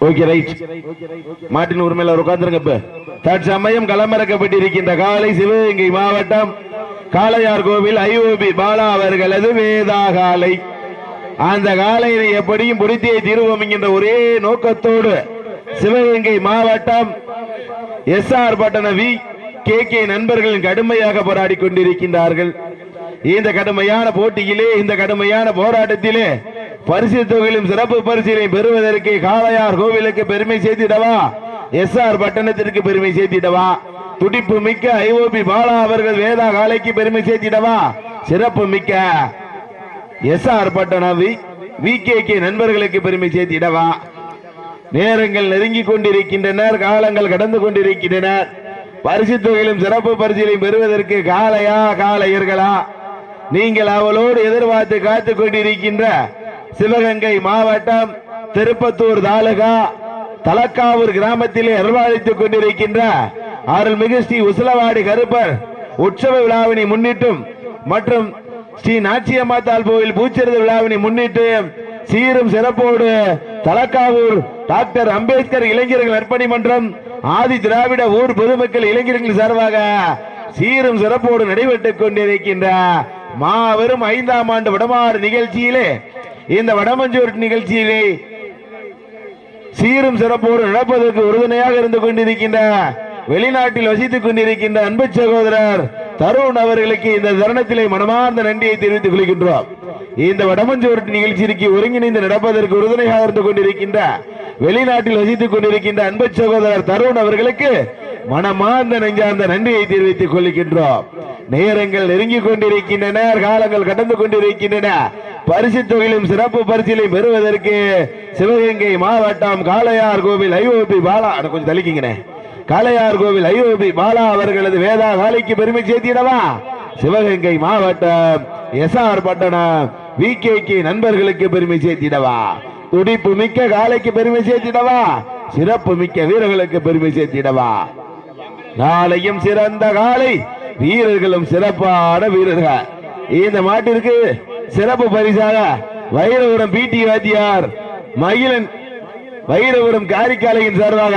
Okay right மாட்டின் உரிமையில உட்கார்ந்துருங்க இப்ப. தற்சமயம் களமிறக்கப்பட்டிருக்கின்ற காலை சிவகங்கை மாவட்டம் காளையார் கோவில் ஐஓபி பாலா அவர்களது வேதா காலை அந்த காலையினை எப்படியும் பிடித்தே தீர்வோம் என்கின்ற ஒரே நோக்கத்தோடு சிவகங்கை மாவட்டம் S R Pattana V. K. K. நண்பர்கள் கடுமையாக போராடி கொண்டிருக்கின்றார்கள். இந்த கடுமையான போட்டியிலே இந்த கடுமையான போராட்டத்திலே பரிசு தொகையிலும் சிறப்பு பரிசீலையும் பெறுவதற்கு காளையார் கோவிலுக்கு பெருமை சேர்த்திடவா? எஸ் ஆர் பட்டணத்திற்கு பெருமை சேர்த்திடவா? துடிப்பு மிக்க ஐஓபி பாலா அவர்கள் வேதா காலைக்கு பெருமை சேர்த்திடவா? சிறப்பு மிக்க S R Pattanam V K K நண்பர்களுக்கு பெருமை சேர்த்திடவா? நேரங்கள் நெருங்கி கொண்டிருக்கின்றனர் காலங்கள் கடந்து கொண்டிருக்கின்றனர். பரிசு தொகையிலும் சிறப்பு பரிசீலையும் பெறுவதற்கு காலையா காலையர்களா நீங்கள் அவளோடு எதிர்பார்த்து காத்துக் கொண்டிருக்கின்ற சிவகங்கை மாவட்டம் திருப்பத்தூர் தாலுகா தலக்காவூர் கிராமத்திலே நிர்வாகித்துக் கொண்டிருக்கின்ற அருள்மிகு ஸ்ரீ உசலவாடி கருப்பர் உற்சவ விழாவினை முன்னிட்டும் மற்றும் ஸ்ரீ நாச்சியம்மாத்தாள் கோவில் பூச்சிரத விழாவினை முன்னிட்டு சீரும் சிறப்போடு தலக்காவூர் டாக்டர் அம்பேத்கர் இளைஞர்கள் நற்பணி மன்றம் ஆதி திராவிட ஊர் பொதுமக்கள் இளைஞர்கள் சார்பாக சீரும் சிறப்போடு நடைபெற்றுக் கொண்டிருக்கின்ற மாபெரும் ஐந்தாம் ஆண்டு விடமாறு நிகழ்ச்சியிலே இந்த வடமஞ்சூர் நிகழ்ச்சியிலே சீரும் சிறப்போடு நடப்பதற்கு உறுதுணையாக இருந்து கொண்டிருக்கின்ற வெளிநாட்டில் வசித்துக் கொண்டிருக்கின்ற அன்பு சகோதரர் தருண் அவர்களுக்கு இந்த தருணத்திலே மனமார்ந்த நன்றியை தெரிவித்துக் கொள்கின்றோம். இந்த வடமஞ்சோர் நிகழ்ச்சிக்கு ஒருங்கிணைந்து நடப்பதற்கு உறுதுணையாக இருந்து கொண்டிருக்கின்ற வெளிநாட்டில் வசித்துக் கொண்டிருக்கின்ற அன்பு சகோதரர் தருண் அவர்களுக்கு மனமார்ந்த நெஞ்சார்ந்த நன்றியை தெரிவித்துக் கொள்கின்றோம். நேரங்கள் நெருங்கிக் கொண்டிருக்கின்றன காலங்கள் கடந்து கொண்டிருக்கின்றன. பரிசு தொகையிலும் சிறப்பு பரிசிலையும் பெறுவதற்கு சிவகங்கை மாவட்டம் காளையார் கோவில் ஐஓபி பாலா அதை கொஞ்சம் தள்ளிக்கிங்கண்ணே. காளையார் கோவில் ஐஓபி பாலா அவர்களது வேதா காலைக்கு பெருமை சேர்த்திடவா? சிவகங்கை மாவட்டம் எஸ்ஆர் பட்டணம் வி கே நண்பர்களுக்கு பெருமை சேர்த்திடவா? துடிப்பு மிக்க காலைக்கு பெருமை சேர்த்திடவா? சிறப்பு மிக்க வீரர்களுக்கு பெருமை சேர்த்திடவா? நாளையும் சிறந்த காலை வீரர்களும் சிறப்பான வீரர்கள். இந்த மாட்டிற்கு சிறப்பு பரிசாக வைரபுரம் பிடி வாத்தியார் மகிழன் வைரபுரம் காரிக்காலையின் சார்பாக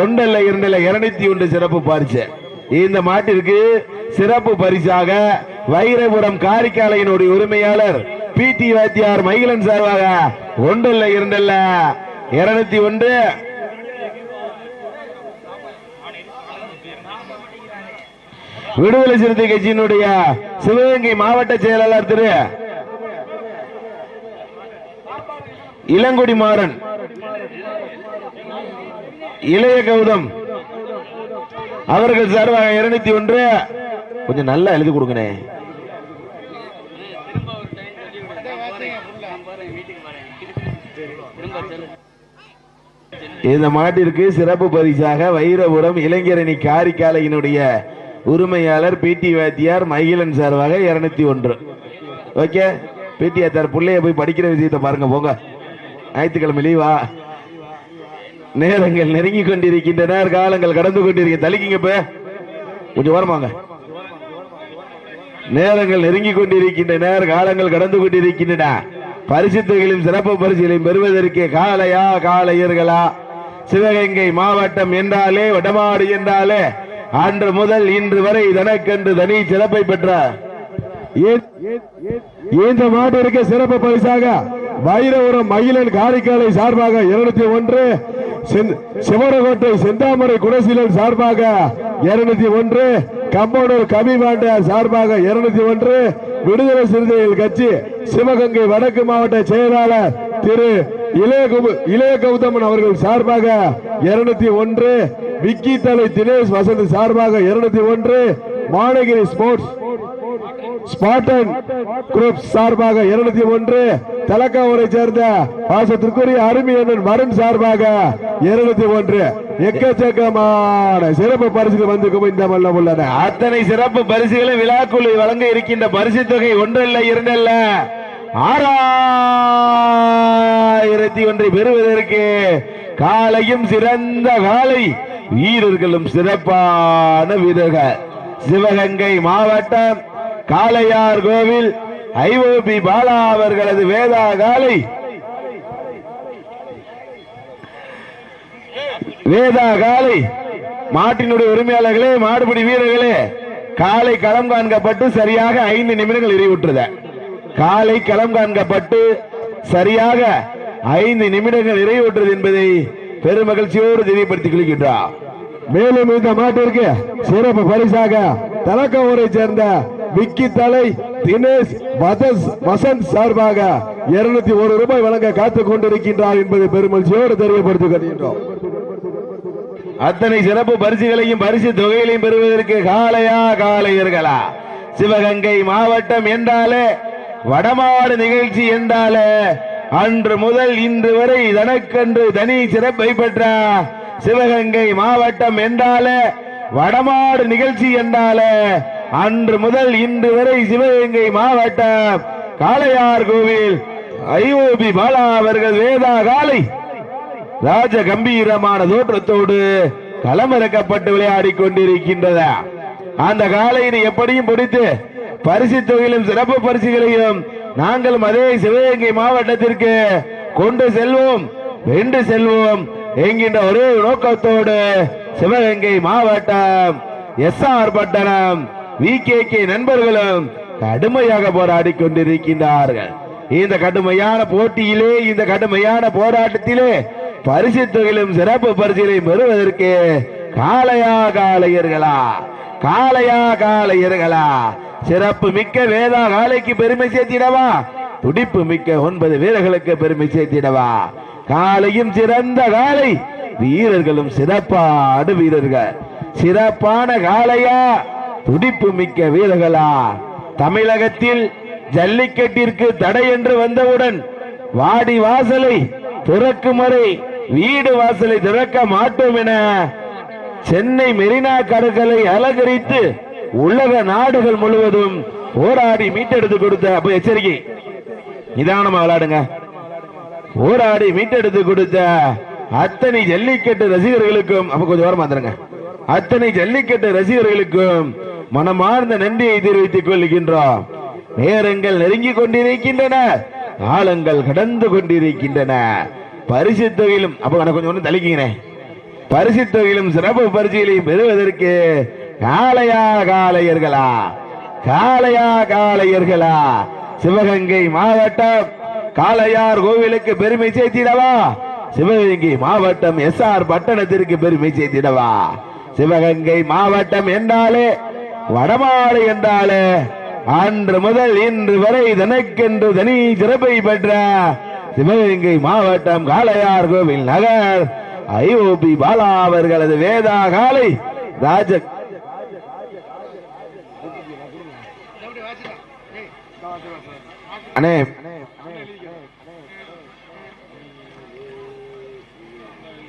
ஒன்றல்ல இரண்டல்ல இருநூத்தி ஒன்று சிறப்பு பரிசு. இந்த மாட்டிற்கு சிறப்பு பரிசாக வைரபுரம் காரிக்காலையினுடைய உரிமையாளர் பிடி வாத்தியார் மகிழன் சார்பாக ஒன்றல்ல இரண்டல்ல இருநூத்தி ஒன்று. விடுதலை சிறுத்தை கட்சியினுடைய சிவகங்கை மாவட்ட செயலாளர் திரு இளங்குடி மாறன். இளைய கௌதம். அவர்கள் சார்பாக இருநூத்தி ஒன்று. கொஞ்சம் நல்லா எழுதி கொடுங்கண்ணே. இந்த மாட்டிற்கு சிறப்பு பரிசாக வைரபுரம் இளைஞரணி காரிக்காலையினுடைய உரிமையாளர் பி டி வாத்தியார் மகிழன் சார்பாக இருநூத்தி ஒன்று. ஓகே? பிடி வாத்தியார் பிள்ளைய போய் படிக்கிற விஷயத்தை பாருங்க போங்க. ஞாயிற்றுக்கிழமை லீவா நேரங்கள் நெருங்கி கொண்டிருக்கின்றன காலங்கள் கடந்து கொண்டிருக்க தலிக்குங்க இப்ப. கொஞ்சம் ஓரமாங்க நேரங்கள் நெருங்கி கொண்டிருக்கின்றன காலங்கள் கடந்து கொண்டிருக்கின்றன. பரிசுத்தைகளும் சிறப்பு பரிசுகளையும் பெறுவதற்கு காலையா காலையர்களா சிவகங்கை மாவட்டம் என்றாலே வடமாடு என்றாலே அன்று முதல் இன்று வரை தனக்கென்று தனி சிறப்பை பெற்ற. இந்த மாட்டிற்கு சிறப்பு பரிசாக? வைரபுரம் மகிழன் காரிக்காலை சார்பாக இருநூத்தி ஒன்று செந்- சிவரகோட்டை செந்தாமரை குடசீலன் சார்பாக இருநூத்தி ஒன்று கம்பனூர் கவிபாண்ட சார்பாக இருநூத்தி ஒன்று விடுதலை சிறுத்தைகள் கட்சி சிவகங்கை வடக்கு மாவட்ட செயலாளர் திரு இளைய இளைய கௌதமன் அவர்கள் சார்பாக இருநூத்தி ஒன்று விக்கி தலை தினேஷ் வசந்த் சார்பாக இருநூத்தி ஒன்று மானகிரி ஸ்போர்ட்ஸ் ஸ்பாட்டன் குரூப் சார்பாக இருநூத்தி ஒன்று தலக்காவூரை சேர்ந்த பாசத்திற்குரிய அருமையண்ணன் வருண் சார்பாக இருநூத்தி ஒன்று. எக்கச்சக்கமான சிறப்பு பரிசுகள் வந்து மல்லம் உள்ளன. அத்தனை சிறப்பு பரிசுகளை விழாக்குழு வழங்க இருக்கின்ற பரிசு தொகை ஒன்றல்ல இரண்டல்ல? ஆறாயிரத்தி ஒன்றை பெறுவதற்கு காலையும் சிறந்த காலை வீரர்களும் சிறப்பான வீரர்கள். சிவகங்கை மாவட்டம் காளையார் கோவில் ஐஓபி பாலா அவர்களது வேதா காலை வேதா காலை மாட்டினுடைய உரிமையாளர்களே மாடுபிடி வீரர்களே காலை களம் காண்கப்பட்டு சரியாக ஐந்து நிமிடங்கள் நிறைவுற்றது காலை களம் காண்கப்பட்டு சரியாக ஐந்து நிமிடங்கள் நிறைவுற்றது என்பதை பெருமகிழ்ச்சியோடு தெரியப்படுத்திக் கொள்கின்றார் மேலும் இந்த மாட்டிற்கு சிறப்பு பரிசாக தலக்கவூரை சேர்ந்த விக்கி தலை தினேஷ் வதஸ் வசந்த் சார்பாக இருநூத்தி ஒரு ரூபாய் வழங்க காத்துக் கொண்டிருக்கின்றார் என்பதை பெருமகிழ்ச்சியோடு தெரியப்படுத்திக் கொள்கின்றோம். அத்தனை சிறப்பு பரிசுகளையும் பரிசு தொகைகளையும் பெறுவதற்கு காலையா காலையர்களா சிவகங்கை மாவட்டம் என்றாலே வடமாடு நிகழ்ச்சி என்றாலே அன்று முதல் இன்று வரை தனக்கன்று தனி சிறப்பை பெற்ற சிவகங்கை மாவட்டம் என்றாலே வடமாடு நிகழ்ச்சி என்றாலே அன்று முதல் இன்று வரை சிவகங்கை மாவட்டம் காளையார் கோவில் ஐஓபி பாலா அவர்கள் வேதா காலை ராஜ கம்பீரமான தோற்றத்தோடு களமிறக்கப்பட்டு விளையாடி கொண்டிருக்கின்றத அந்த காலையினை எப்படியும் பிடித்து பரிசு தொகையிலும் சிறப்பு பரிசுகளையும் நாங்களும் அதே சிவகங்கை மாவட்டத்திற்கு கொண்டு செல்வோம் வென்று செல்வோம் என்கின்ற ஒரே நோக்கத்தோடு சிவகங்கை மாவட்டம் S R Pattanam V K K நண்பர்களும் கடுமையாக போராடி கொண்டிருக்கின்றார்கள். இந்த கடுமையான போட்டியிலே இந்த கடுமையான போராட்டத்திலே பரிசு தொகையிலும் சிறப்பு பரிசுகளையும் பெறுவதற்கு காளையா காளையர்களா காளையா காளையர்களா. சிறப்பு மிக்க வேதா காளைக்கு பெருமை சேர்த்திடவா துடிப்பு மிக்க ஒன்பது வீரர்களுக்கு பெருமை சேர்த்திடவா. காளையும் சிறந்த காளை வீரர்களும் சிறப்பான வீரர்கள். சிறப்பான காளையா துடிப்பு மிக்க வீரர்களா. தமிழகத்தில் ஜல்லிக்கட்டிற்கு தடை என்று வந்தவுடன் வாடி வாசலை திறக்கும் வரை வீடு வாசலை திறக்க மாட்டோம் என சென்னை மெரினா கடற்கரை அலங்கரித்து உலக நாடுகள் முழுவதும் போராடி மீட்டெடுத்து கொடுத்த அப்ப எச்சரிக்கை. நிதானமா விளையாடுங்க. போராடி மீட்டெடுத்து கொடுத்த அத்தனை ஜல்லிக்கட்டு ரசிகர்களுக்கும் அப்ப கொஞ்சம் ஓரமா வந்துருங்க அத்தனை ஜல்லிக்கட்டு ரசிகர்களுக்கும் மனமார்ந்த நன்றியை தெரிவித்துக் கொள்கின்றோம். நேரங்கள் நெருங்கிக் கொண்டிருக்கின்றன. காலங்கள் கடந்து கொண்டிருக்கின்றன. பரிசு தொகையிலும் அப்ப எனக்கு கொஞ்சம் ஒன்று தலிக்கிறேன் பரிசு தொகையிலும் சிறப்பு பரிசுகளையும் பெறுவதற்கு காளையா காளையர்களா? காளையா காளையர்களா? சிவகங்கை மாவட்டம் காளையார் கோவிலுக்கு பெருமை சேர்த்திடவா? சிவகங்கை மாவட்டம் எஸ் ஆர் பட்டணத்திற்கு பெருமை சேர்த்திடவா? சிவகங்கை மாவட்டம் என்றாலே வடமாடு என்றாலே அன்று முதல் இன்று வரை தனக்கென்று தனி சிறப்பை பெற்ற சிவகங்கை மாவட்டம் காளையார் கோவில் நகர் ஐஓபி பாலா அவர்களது வேதா காலை ராஜ அண்ணே.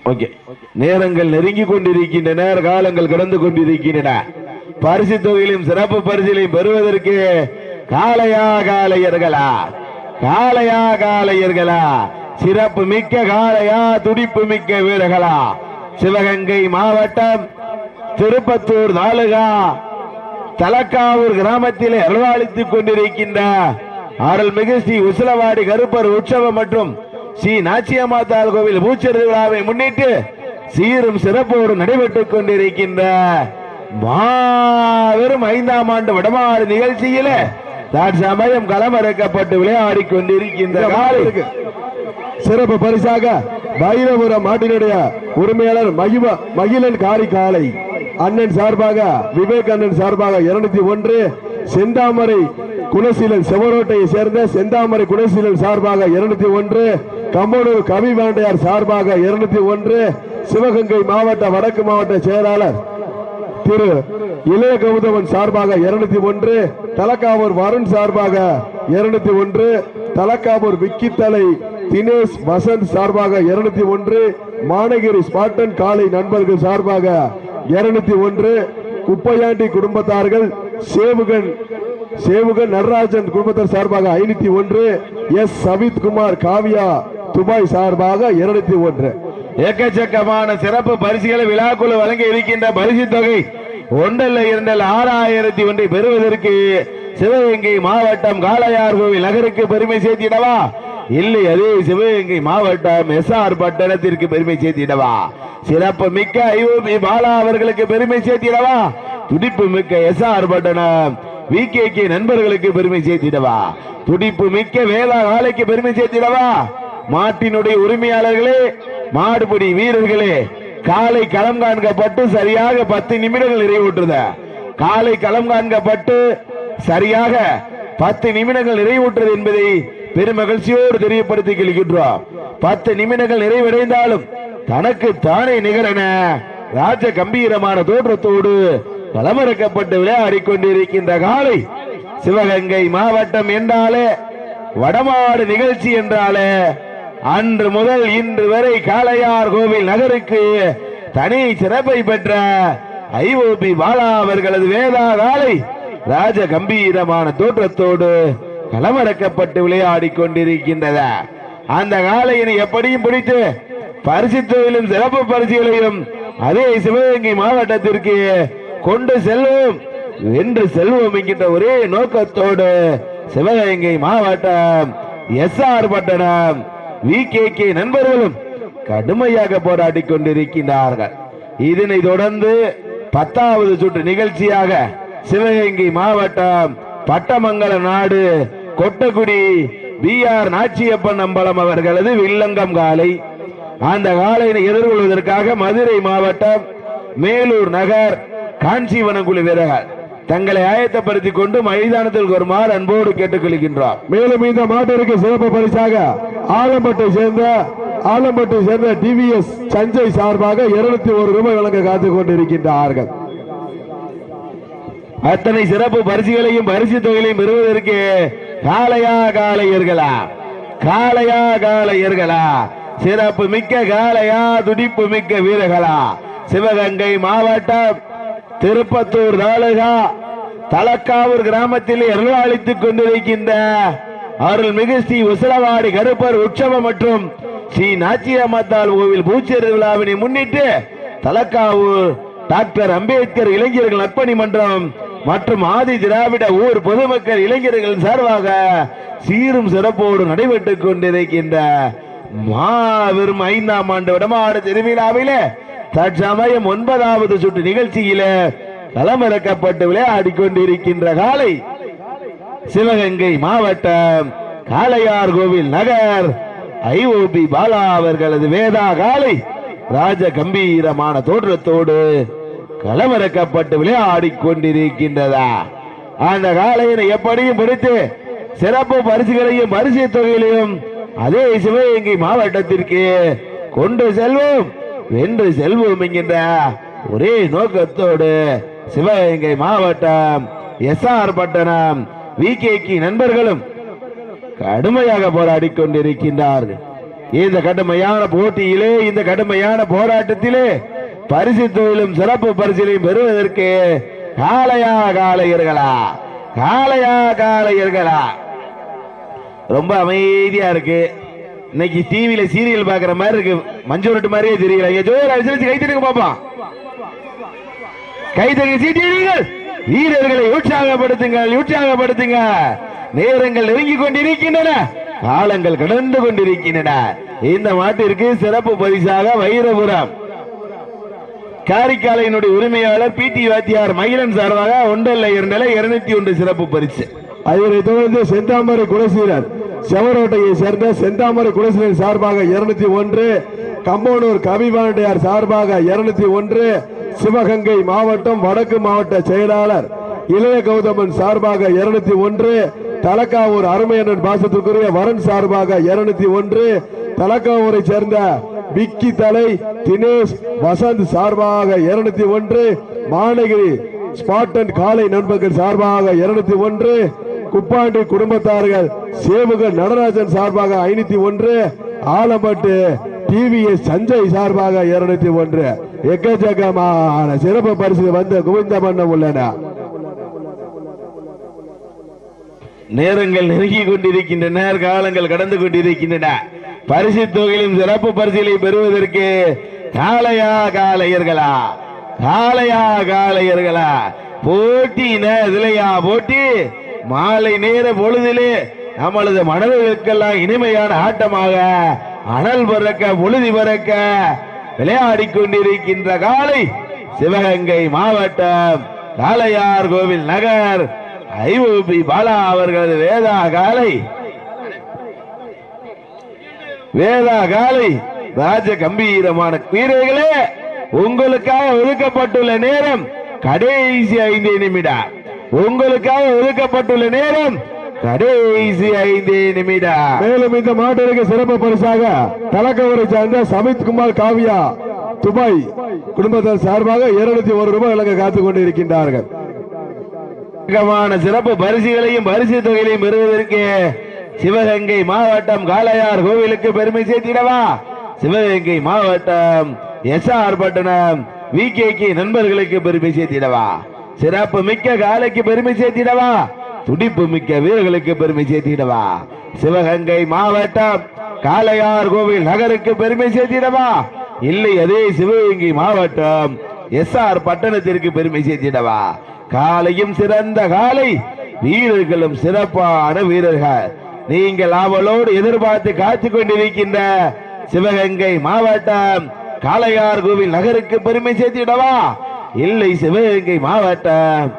ஓகே. நேரங்கள் நெருங்கி கொண்டிருக்கின்றன காலங்கள் கடந்து கொண்டிருக்கின்றன. பரிசு தொகையிலும் சிறப்பு பரிசிலையும் பெறுவதற்கு காளையா காளையர்களா? காளையா காளையர்களா? சிறப்பு மிக்க காளையா துடிப்பு மிக்க வீரர்களா? சிவகங்கை மாவட்டம் திருப்பத்தூர் தாலுகா தலக்காவூர் கிராமத்தில் அருள்வாளித்துக் கொண்டிருக்கின்ற அருள்மிகு ஸ்ரீ உசிலவாடி கருப்பர் உற்சவம் மற்றும் ஸ்ரீ நாச்சியம்மாத்தாள் கோவில் பூச்செரு விழாவை முன்னிட்டு சீரும் சிறப்போடு நடைபெற்றுக் கொண்டிருக்கின்ற மாபெரும் ஐந்தாம் ஆண்டு வடமாறு நிகழ்ச்சியில தற்சமயம் களமிறக்கப்பட்டு விளையாடி கொண்டிருக்கின்ற சிறப்பு பரிசாக பைரபுரம் மாட்டினுடைய உரிமையாளர் மகிம மகிழன் காரி காலை அண்ணன் சார்பாக விவேக் அண்ணன் சார்பாக இருநூத்தி ஒன்று செந்தாமரை குணசீலன் செவரோட்டையை சேர்ந்த செந்தாமரை குணசீலன் சார்பாக இருநூத்தி ஒன்று கம்பனூர் கவி வேண்டையார் சார்பாக இருநூத்தி ஒன்று சிவகங்கை மாவட்ட வடக்கு மாவட்ட செயலாளர் திரு இளைய கௌதமன் சார்பாக இருநூத்தி ஒன்று தலக்காவூர் வருண் சார்பாக இருநூத்தி ஒன்று தலக்காவூர் விக்கித்தலை தினேஷ் வசந்த் சார்பாக இருநூத்தி ஒன்று மானகிரி ஸ்பாட்டன் காலை நண்பர்கள் சார்பாக இருநூத்தி ஒன்று குப்பையாண்டி குடும்பத்தார்கள் சேவுகன் சேவுகன் நடராஜன் குடும்பத்தார் சார்பாக ஐநூத்தி ஒன்று எஸ். சவித் குமார் காவியா துபாய் சார்பாக இருநூத்தி ஒன்று. எக்கச்சக்கமான சிறப்பு பரிசுகளை விழாக்குழு வழங்க இருக்கின்ற பரிசு தொகை ஒன்றல்ல இரண்டல் ஆறாயிரத்தி ஒன்றை பெறுவதற்கு சிவகங்கை மாவட்டம் காளையார் கோவில் நகருக்கு பெருமை சேர்த்திடவா? இல்லை சிவகங்கை மாவட்டம் எஸ் ஆர் பட்டணத்திற்கு பெருமை சேர்த்திடவா? சிறப்பு மிக்க ஐஓபி பாலா அவர்களுக்கு பெருமை சேர்த்திடவா? துடிப்பு மிக்க S R Pattanam V K நண்பர்களுக்கு பெருமை சேர்த்திடவா? துடிப்பு மிக்க வேதா காலைக்கு பெருமை சேர்த்திடவா? மாட்டினுடைய உரிமையாளர்களே மாடுபிடி வீரர்களே காலை களம் காண்கப்பட்டு சரியாக பத்து நிமிடங்கள் நிறைவுற்றுத. காலை களம் காண்கப்பட்டு சரியாக பத்து நிமிடங்கள் நிறைவுற்றது என்பதை பெருமகிழ்ச்சியோடு தெரியப்படுத்திக் கொள்கின்றோம். பத்து நிமிடங்கள் நிறைவடைந்தாலும் தனக்கு தானே நிகரென ராஜ கம்பீரமான தோற்றத்தோடு களமிறக்கப்பட்டு விளையாடி கொண்டிருக்கின்ற காலை சிவகங்கை மாவட்டம் என்றாலே வடமாடு நிகழ்ச்சி என்றாலே அன்று முதல் இன்று வரை காளையார் கோவில் நகருக்கு தனி சிறப்பை பெற்ற ஐஓபி பாலா அவர்களது வேதா காலை ராஜ கம்பீரமான தோற்றத்தோடு களமிறக்கப்பட்டு விளையாடிக் கொண்டிருக்கின்றத அந்த காலையினை எப்படியும் பிடித்து பரிசு தொழிலும் சிறப்பு பரிசுகளையும் அதே சிவகங்கை மாவட்டத்திற்கு கொண்டு செல்வோம் வென்று செல்வோம் என்கின்ற ஒரே நோக்கத்தோடு சிவகங்கை மாவட்டம் S R Pattanam V K K நண்பர்களும் கடுமையாக போராடி கொண்டிருக்கின்றார்கள். இதனை தொடர்ந்து பத்தாவது சுற்று நிகழ்ச்சியாக சிவகங்கை மாவட்டம் பட்டமங்கல நாடு கொட்டக்குடி பி ஆர் நாச்சியப்பன் அம்பலம் அவர்களது வில்லங்கம் காலை. அந்த காலையினை எதிர்கொள்வதற்காக மதுரை மாவட்டம் மேலூர் நகர் காஞ்சிவனம் குழு வீரர்கள் தங்களை ஆயத்தப்படுத்திக் கொண்டு மைதானத்தில் வருமாறு அன்போடு கேட்டுக்கொள்கின்றோம் மேலும் இந்த மாட்டிற்கு சிறப்பு பரிசாக ஆலம்பட்டை சேர்ந்த ஆலம்பட்டை சேர்ந்த டிவிஎஸ் சஞ்சய் சார்பாக இருநூத்தி ஒரு ரூபாய் வழங்க காத்துக் கொண்டிருக்கின்றார்கள். அத்தனை சிறப்பு பரிசுகளையும் பரிசு தொகைகளையும் பெறுவதற்கு காளையா காளையர்களா? காளையா காளையர்களா? சிறப்பு மிக்க காளையா துடிப்பு மிக்க வீரர்களா? சிவகங்கை மாவட்டம் திருப்பத்தூர் தாலுகா தலக்காவூர் கிராமத்தில் அருளாளித்துக் கொண்டிருக்கின்ற அருள்மிகு ஸ்ரீ உசலவாடி கருப்பர் உற்சவம் மற்றும் ஸ்ரீ நாச்சியம்மத்தாள் கோவில் பூச்செரு விழாவினை முன்னிட்டு தலக்காவூர் டாக்டர் அம்பேத்கர் இளைஞர்கள் நற்பணி மன்றம் மற்றும் ஆதி திராவிட ஊர் பொதுமக்கள் இளைஞர்கள் சார்பாக சீரும் சிறப்போடு நடைபெற்றுக் கொண்டிருக்கின்ற மாபெரும் ஐந்தாம் ஆண்டு விடமாறு திருவிழாவிலே தற்சமயம் ஒன்பதாவது சுற்று நிகழ்ச்சியில களமிறக்கப்பட்டு விளையாடி கொண்டிருக்கின்ற காலை சிவகங்கை மாவட்டம் காளையார் கோவில் நகர். ஐஓபி பாலா அவர்களது வேதா காலை ராஜ கம்பீரமான தோற்றத்தோடு களமிறக்கப்பட்டு விளையாடி கொண்டிருக்கின்றதா அந்த காலையினை எப்படியும் பிடித்து சிறப்பு பரிசுகளையும் பரிசு தொகையிலையும் அதே சிவகங்கை மாவட்டத்திற்கு கொண்டு செல்வோம். வென்று செல்வோம் என்கின்ற ஒரே நோக்கத்தோடு சிவகங்கை மாவட்டம் எஸ்ஆர் பட்டணம். வி நண்பர்களும் கடுமையாக போராடி கொண்டிருக்கின்றார்கள். இந்த கடுமையான போட்டியிலே இந்த கடுமையான போராட்டத்திலே பரிசு தொழிலும் சிறப்பு பரிசிலையும் பெறுவதற்கு காளையா காளையர்களா காளையா காளையர்களா. ரொம்ப அமைதியா இருக்கு. இன்னைக்கு டிவில சீரியல் பாக்குற மாதிரி இருக்கு. மஞ்சு ரொட்டு மாதிரியே தெரியல. ஐயா ஜோர் அடிச்சு கை தட்டுங்க பாப்போம் கைதறி சீட்டியீர்கள் வீரர்களை உற்சாகப்படுத்துங்கள் உற்சாகப்படுத்துங்க. நேரங்கள் நெருங்கி கொண்டிருக்கின்றன. காலங்கள் கடந்து கொண்டிருக்கின்றன. இந்த மாட்டிற்கு சிறப்பு பரிசாக வைரபுரம். காரிக்காலையினுடைய உரிமையாளர் பி டி வாத்தியார் மகிழன் சார்பாக ஒன்றல்ல இரண்டல இருநூத்தி ஒன்று சிறப்பு பரிசு. அதை தொடர்ந்து செந்தாமரை குலசீரர் செவரோட்டையை சேர்ந்த செந்தாமரை குலசீரன் சார்பாக இருநூத்தி ஒன்று கம்பனூர் கவிபாண்டியார் சார்பாக இருநூத்தி ஒன்று சிவகங்கை மாவட்டம் வடக்கு மாவட்ட செயலாளர் இளைய கௌதமன் சார்பாக இருநூத்தி ஒன்று தலக்காவூர் அருமையண்ணன் பாசத்துக்குரிய வரன் சார்பாக இருநூத்தி ஒன்று தலக்காவூரை சேர்ந்த விக்கி தலை தினேஷ் வசந்த் சார்பாக இருநூத்தி ஒன்று மாநகிரி ஸ்பாட்டன் காலை நண்பர்கள் சார்பாக இருநூத்தி ஒன்று குப்பாண்டி குடும்பத்தார்கள் சேவுகர் நடராஜன் சார்பாக ஐநூத்தி ஒன்று ஆலம்பட்டு டிவிஎஸ் சஞ்சய் சார்பாக இருநூத்தி ஒன்று. எக்கச்சக்கமான சிறப்பு பரிசு வந்து குவிந்த வண்ணம் உள்ளன. நேரங்கள் நெருங்கி கொண்டிருக்கின்றன காலங்கள் கடந்து கொண்டிருக்கின்றன. பரிசு தொகையிலும் சிறப்பு பரிசுகளை பெறுவதற்கு காளையா காளையர்களா? காளையா காளையர்களா? போட்டி இதுலையா போட்டி? மாலை நேர பொழுதிலே நம்மளது மனதுகளுக்கெல்லாம் இனிமையான ஆட்டமாக அனல் பறக்க பொழுதி பறக்க விளையாடிக் கொண்டிருக்கின்ற காலை சிவகங்கை மாவட்டம் காளையார் கோவில் நகர். ஐஓபி பாலா அவர்களது வேதா காலை. வேதா காலை ராஜ கம்பீரமான வீரர்களே உங்களுக்காக ஒதுக்கப்பட்டுள்ள நேரம் கடைசி ஐந்து நிமிடம். உங்களுக்காக ஒதுக்கப்பட்டுள்ள நேரம் கடைசி ஐந்து நிமிடம். மேலும் இந்த மாட்டிற்கு சிறப்பு பரிசாக தலக்கவரை சார்ந்த சமித் குமார் காவியா துபாய் குடும்பத்தினர் சார்பாக இருநூத்தி ஒரு ரூபாய் வழங்க காத்துக் கொண்டு இருக்கின்றார்கள் சிறப்பு பரிசுகளையும் பரிசு தொகையிலையும் பெறுவதற்கு சிவகங்கை மாவட்டம் காளையார் கோவிலுக்கு பெருமை சேர்த்திடவா? சிவகங்கை மாவட்டம் S R Pattanam V K நண்பர்களுக்கு பெருமை சேர்த்திடவா? சிறப்பு மிக்க காலைக்கு பெருமை சேர்த்திடவா? துடிப்பு மிக்க வீரர்களுக்கு பெருமை சேர்த்திடவா? சிவகங்கை மாவட்டம் காளையார் கோவில் நகருக்கு பெருமை சேர்த்திடவா? இல்லை அதே சிவகங்கை மாவட்டம் எஸ் ஆர் பட்டணத்திற்கு பெருமை சேர்த்திடவா? காலையும் சிறந்த காலை வீரர்களும் சிறப்பான வீரர்கள். நீங்கள் அவளோடு எதிர்பார்த்து காத்து கொண்டிருக்கின்ற சிவகங்கை மாவட்டம் காளையார் கோவில் நகருக்கு பெருமை சேர்த்திடவா? இல்லை சிவகங்கை மாவட்டம்.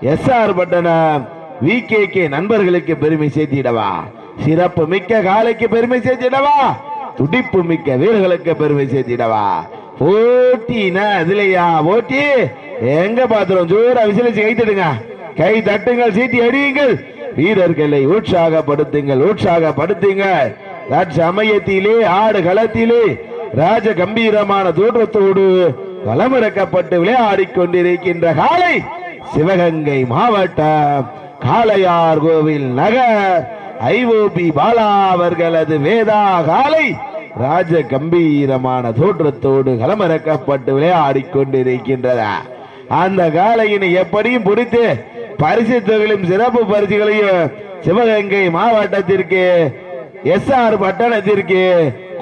S R Pattanam. V K K நண்பர்களுக்கு பெருமை சேர்த்திடவா? சிறப்பு மிக்க காலைக்கு பெருமை சேர்த்திடவா? துடிப்பு மிக்க வீரர்களுக்கு பெருமை சேர்த்திடவா? போட்டினா அதுலயா? போட்டி? எங்க பாத்திரம்? ஜோரா விசிலிச்சு கை தட்டுங்க கை தட்டுங்கள் சீட்டி அடியுங்கள். வீரர்களை உற்சாகப்படுத்துங்கள் உற்சாகப்படுத்துங்கள். சமயத்திலே ஆடு களத்திலே ராஜ கம்பீரமான தோற்றத்தோடு வளமிறக்கப்பட்டு விளையாடிக் கொண்டிருக்கின்ற காலை சிவகங்கை மாவட்டம் காளையார் கோவில் நகர். ஐஓபி பாலா அவர்களது வேதா காலை ராஜ கம்பீரமான தோற்றத்தோடு களமிறக்கப்பட்டு விளையாடிக் கொண்டிருக்கின்றன அந்த காலையினை எப்படியும் பிடித்து பரிசு தொகையிலும் சிறப்பு பரிசுகளையும் சிவகங்கை மாவட்டத்திற்கு எஸ் ஆர் பட்டணத்திற்கு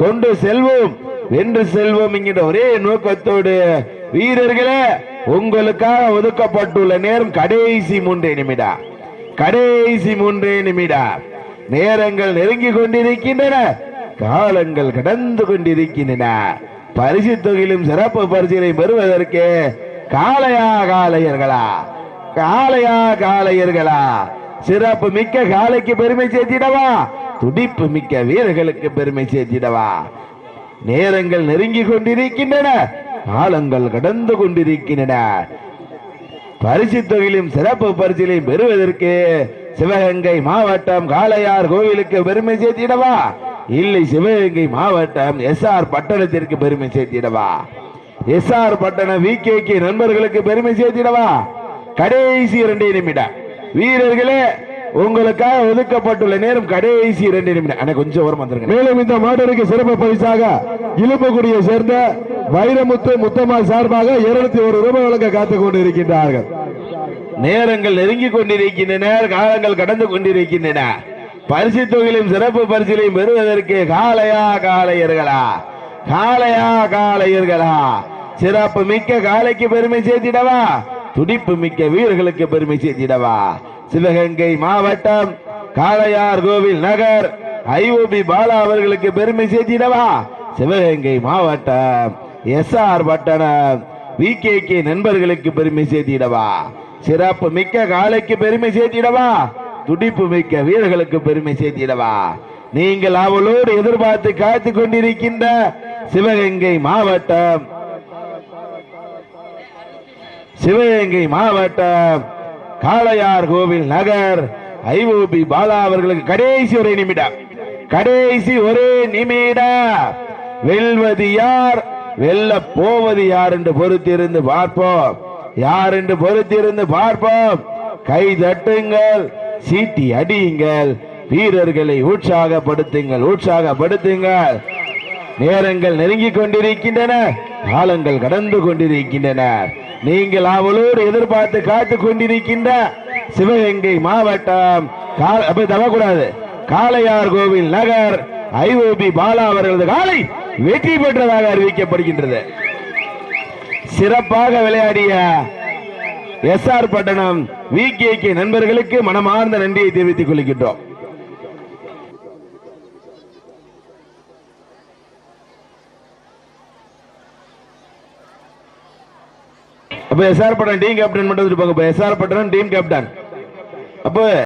கொண்டு செல்வோம். வென்று செல்வோம் என்கிற ஒரே நோக்கத்தோடு. வீரர்களே உங்களுக்காக ஒதுக்கப்பட்டுள்ள நேரம் கடைசி மூன்றே நிமிடம் கடைசி மூன்றே நிமிடம் நேரங்கள் நெருங்கி கொண்டிருக்கின்றன. காலங்கள் கடந்து கொண்டிருக்கின்றன. பரிசு தொகையிலும் சிறப்பு பரிசுகளை பெறுவதற்கு காளையா காளையர்களா? காளையா காளையர்களா? சிறப்பு மிக்க காளைக்கு பெருமை சேர்த்திடவா? துடிப்பு மிக்க வீரர்களுக்கு பெருமை சேர்த்திடவா? நேரங்கள் நெருங்கி கொண்டிருக்கின்றன காலங்கள் கடந்து கொண்டிருக்கின்றன. பரிசு தொகையிலும் சிறப்பு பரிசிலையும் பெறுவதற்கு சிவகங்கை மாவட்டம் காளையார் கோவிலுக்கு பெருமை சேர்த்திடவா? இல்லை சிவகங்கை மாவட்டம் எஸ் ஆர் பட்டணத்திற்கு பெருமை சேர்த்திடவா? S R Pattanam V K நண்பர்களுக்கு பெருமை சேர்த்திடவா? கடைசி இரண்டே நிமிடம். வீரர்களே உங்களுக்காக ஒதுக்கப்பட்டுள்ள நேரம் கடைசி இரண்டு நிமிடம். கொஞ்சம் ஓரம் வந்துருங்க. மேலும் இந்த மாட்டிற்கு சிறப்பு பரிசாக இலும்புக்குடியை சேர்ந்த வைரமுத்து முத்தம்மாள் சார்பாக இருநூத்தி ஒரு ரூபாய் வழங்க காத்துக் கொண்டு இருக்கின்றார்கள் நேரங்கள் நெருங்கி கொண்டிருக்கின்றன காலங்கள் கடந்து கொண்டிருக்கின்றன. பரிசு தொகையிலும் சிறப்பு பரிசிலையும் பெறுவதற்கு காளையா காளையர்களா? காளையா காளையர்களா? சிறப்பு மிக்க காளைக்கு பெருமை சேர்த்திடவா? துடிப்பு மிக்க வீரர்களுக்கு பெருமை சேர்த்திடவா? சிவகங்கை மாவட்டம் காளையார் கோவில் நகர். ஐஓபி பாலா அவர்களுக்கு பெருமை சேர்த்திடவா? சிவகங்கை மாவட்டம் S R Pattanam. V K K நண்பர்களுக்கு பெருமை சேர்த்திடவா? சிறப்பு மிக்க காலைக்கு பெருமை சேர்த்திடவா? துடிப்பு மிக்க வீரர்களுக்கு பெருமை சேர்த்திடவா? நீங்கள் அவளோடு எதிர்பார்த்து காத்து கொண்டிருக்கின்ற சிவகங்கை மாவட்டம். சிவகங்கை மாவட்டம். பாளையார் கோவில் நகர் ஐஓபி பாலா அவர்களுக்கு கடைசி ஒரே நிமிடம். கடைசி ஒரே நிமிடம். வெல்வது யார்? வெல்ல போவது யார் என்று பொறுத்திருந்து பார்ப்போம். யார் என்று பொறுத்திருந்து பார்ப்போம். கை தட்டுங்கள் சீட்டி அடியுங்கள் வீரர்களை உற்சாகப்படுத்துங்கள் உற்சாகப்படுத்துங்கள். நேரங்கள் நெருங்கிக் கொண்டிருக்கின்றன காலங்கள் கடந்து கொண்டிருக்கின்றன. நீங்கள் அவளோடு எதிர்பார்த்து காத்து கொண்டிருக்கின்ற சிவகங்கை மாவட்டம் கா- தவக்கூடாது காளையார் கோவில் நகர் ஐஓபி பாலா அவர்களது காலை வெற்றி பெற்றதாக அறிவிக்கப்படுகின்றது. சிறப்பாக விளையாடிய எஸ் ஆர் பட்டணம் விகேகே நண்பர்களுக்கு மனமார்ந்த நன்றியை தெரிவித்துக் கொள்கின்றோம். அப்போ எஸ்ஆர் பட்டன் டீம் கேப்டன் மட்டும் இருப்பாங்க எஸ்ஆர் பட்டன் டீம் கேப்டன். அப்போ